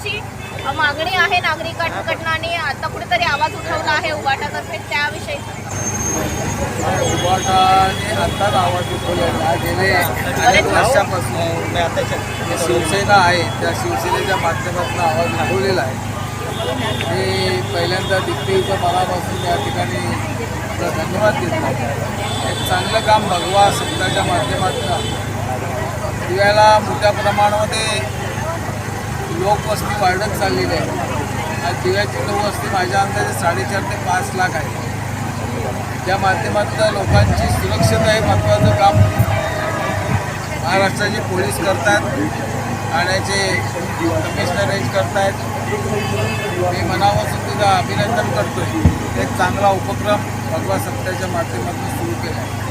आमची मागणी आहे नागरिकांकडनं आणि आता कुठेतरी आवाज उठवला आहे उबाटातर्फे त्याविषयी. उबाटाने आत्ताच आवाज उठवलेला गेले अनेक वर्षापासून शिवसेना आहे. त्या शिवसेनेच्या माध्यमातून आवाज उठवलेला आहे. मी पहिल्यांदा दिग्देवीच्या मनापासून या ठिकाणी धन्यवाद देतो. एक चांगलं काम भगवा संताच्या माध्यमातून दिव्याला मोठ्या प्रमाणामध्ये लोकवस्ती वाढत चाललेली आहे. आज दिव्याची लोकवस्ती माझ्या अंदाजे साडेचार ते पाच लाख आहे त्या माध्यमातून लोकांची सुरक्षता हे महत्त्वाचं काम. महाराष्ट्राचे पोलीस करतात ठाण्याचे कमिशनर रेंज करतायत. मी मनापासून तुझं अभिनंदन करतो एक चांगला उपक्रम भगवा सत्ताच्या माध्यमातून सुरू केला आहे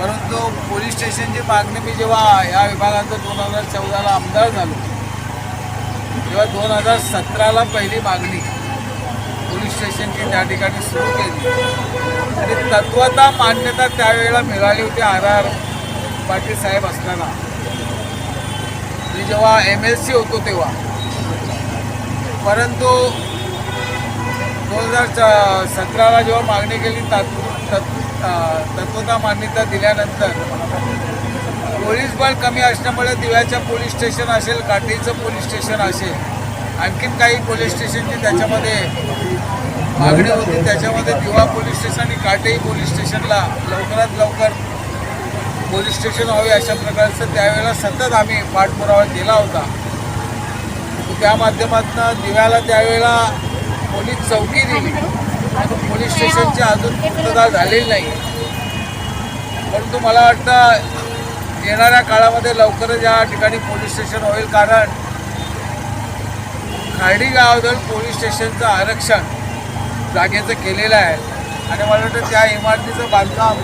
परंतु पोलीस स्टेशनची मागणी मी जेव्हा या विभागाचं दोन हजार चौदाला आमदार झालो तेव्हा दोन हजार सतराला पहिली मागणी पोलीस स्टेशनची त्या ठिकाणी सुरू केली. आणि तत्वता मान्यता त्यावेळेला मिळाली होती आर आर पाटील साहेब असताना. मी जेव्हा एम एल सी होतो तेव्हा. परंतु दोन हजार च सतराला जेव्हा मागणी केली तत्व तत्वता मान्यता दिल्यानंतर पोलीस बळ कमी असल्यामुळे दिव्याच्या पोलीस स्टेशन असेल काठीचं पोलीस स्टेशन असेल आणखीन काही पोलीस स्टेशनची त्याच्यामध्ये मागणी होती त्याच्यामध्ये दिवा पोलीस स्टेशन आणि काटेही पोलीस स्टेशनला लवकरात लवकर पोलीस स्टेशन व्हावे अशा प्रकारचं त्यावेळेला सतत आम्ही पाठपुरावा केला होता. त्या माध्यमातून दिव्याला त्यावेळेला पोलीस चौकी दिली. आणि पोलीस स्टेशनची अजून पूर्तता झालेली नाही. परंतु मला वाटतं येणाऱ्या काळामध्ये लवकरच या ठिकाणी पोलीस स्टेशन होईल कारण खार्डी गावाजवळ पोलीस स्टेशनचं आरक्षण जागेचं केलेलं आहे. आणि मला वाटतं त्या इमारतीचं बांधकाम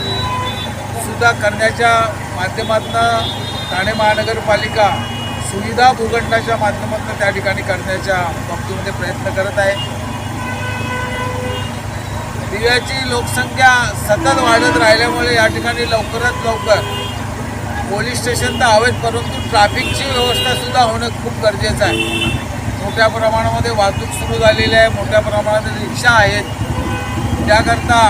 सुद्धा करण्याच्या माध्यमातून ठाणे महानगरपालिका सुविधा भूखंडाच्या माध्यमातून त्या ठिकाणी करण्याच्या बाबतीमध्ये प्रयत्न करत आहे. दिव्याची लोकसंख्या सतत वाढत राहिल्यामुळे या ठिकाणी लवकरात लवकर पोलीस स्टेशन तर हवेत परंतु ट्रॅफिकची व्यवस्थासुद्धा होणं खूप गरजेचं आहे. मोठ्या प्रमाणामध्ये वाहतूक सुरू झालेली आहे मोठ्या प्रमाणात रिक्षा आहेत. त्याकरता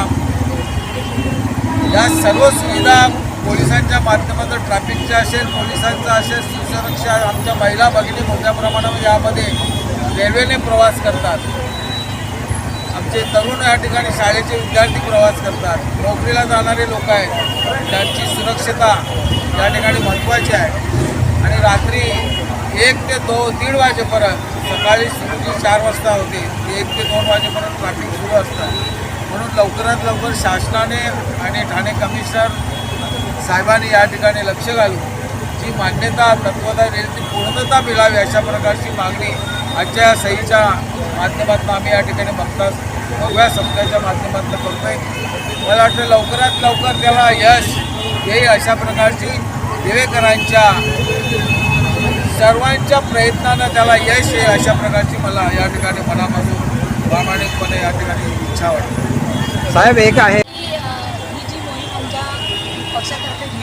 या सर्व सुविधा पोलिसांच्या माध्यमातून ट्रॅफिकच्या असेल पोलिसांचा असेल सुसुरक्षा आमच्या महिला भगिनी मोठ्या प्रमाणामध्ये यामध्ये रेल्वेने प्रवास करतात. आमचे तरुण या ठिकाणी शाळेचे विद्यार्थी प्रवास करतात. नोकरीला जाणारे लोक आहेत. त्यांची सुरक्षता या ठिकाणी महत्त्वाची आहे. आणि रात्री एक ते दो दीड वाजेपर्यंत सकाळी सुरू जी चार वाजता होते ती एक ते दोन वाजेपर्यंत ट्रॅफिक सुरू असतं. म्हणून लवकरात लवकर शासनाने आणि ठाणे कमिशनर साहेबांनी या ठिकाणी लक्ष घालून जी मान्यता तत्वता देईल ती पूर्णता मिळावी अशा प्रकारची मागणी आजच्या सहीच्या माध्यमातून आम्ही या ठिकाणी बघताच भगव्या सप्त्याच्या माध्यमातून करतोय मला वाटतं लवकरात लवकर त्याला यश येईल अशा प्रकारची दिवेकरांच्या सर्वांच्या प्रयत्नानं त्याला यश येईल अशा प्रकारची मला या ठिकाणी मनापासून प्रामाणिकपणे या ठिकाणी इच्छा वाटते. साहेब एक आहे.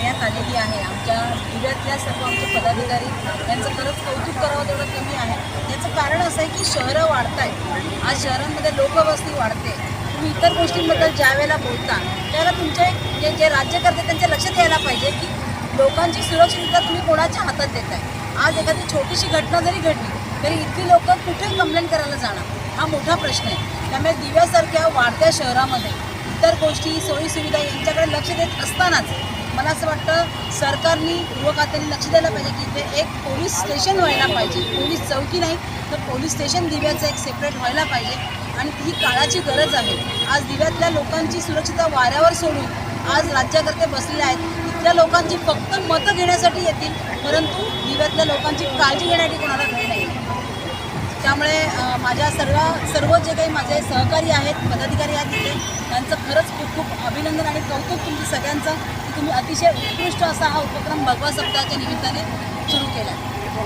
देण्यात आलेली आहे. आमच्या जिल्ह्यातल्या सर्व आमचे पदाधिकारी यांचं खरंच कौतुक करावं तेवढं कमी आहे. याचं कारण असं आहे की शहरं वाढत आहेत आज शहरांमध्ये लोकवस्ती वाढते. तुम्ही इतर गोष्टींबद्दल ज्या वेळेला बोलता त्यावेळेला तुमचे जे जे राज्यकर्ते त्यांच्या लक्षात यायला पाहिजे की लोकांची सुरक्षितता तुम्ही कोणाच्या हातात देत आहे आज एखादी छोटीशी घटना जरी घडली तरी इतकी लोक कुठे कंप्लेंट करायला जाणार? हा मोठा प्रश्न आहे. त्यामुळे दिव्यासारख्या वाढत्या शहरामध्ये इतर गोष्टी सोयीसुविधा लक्ष देत असतानाच मला असं वाटतं सरकारने गृह खात्याने लक्ष द्यायला पाहिजे की इथे एक पोलीस स्टेशन व्हायला पाहिजे. पोलीस चौकी नाही तर पोलीस स्टेशन दिव्याचं एक सेपरेट व्हायला पाहिजे आणि ही काळाची गरज आहे. आज दिव्यातल्या लोकांची सुरक्षितता वाऱ्यावर सोडून आज राज्याकर्ते बसलेले आहेत. इथल्या लोकांची फक्त मतं घेण्यासाठी येतील परंतु दिव्यातल्या लोकांची काळजी घेण्यासाठी कोणाला वेळ नाही. त्यामुळे माझ्या सर्व सर्व जे काही माझे सहकारी आहेत पदाधिकारी आहेत तिथे त्यांचं खरंच खूप अभिनंदन आणि कौतुक तुमचं सगळ्यांचं. की तुम्ही अतिशय उत्कृष्ट असा हा उपक्रम भगवा सप्ताहाच्या निमित्ताने सुरू केला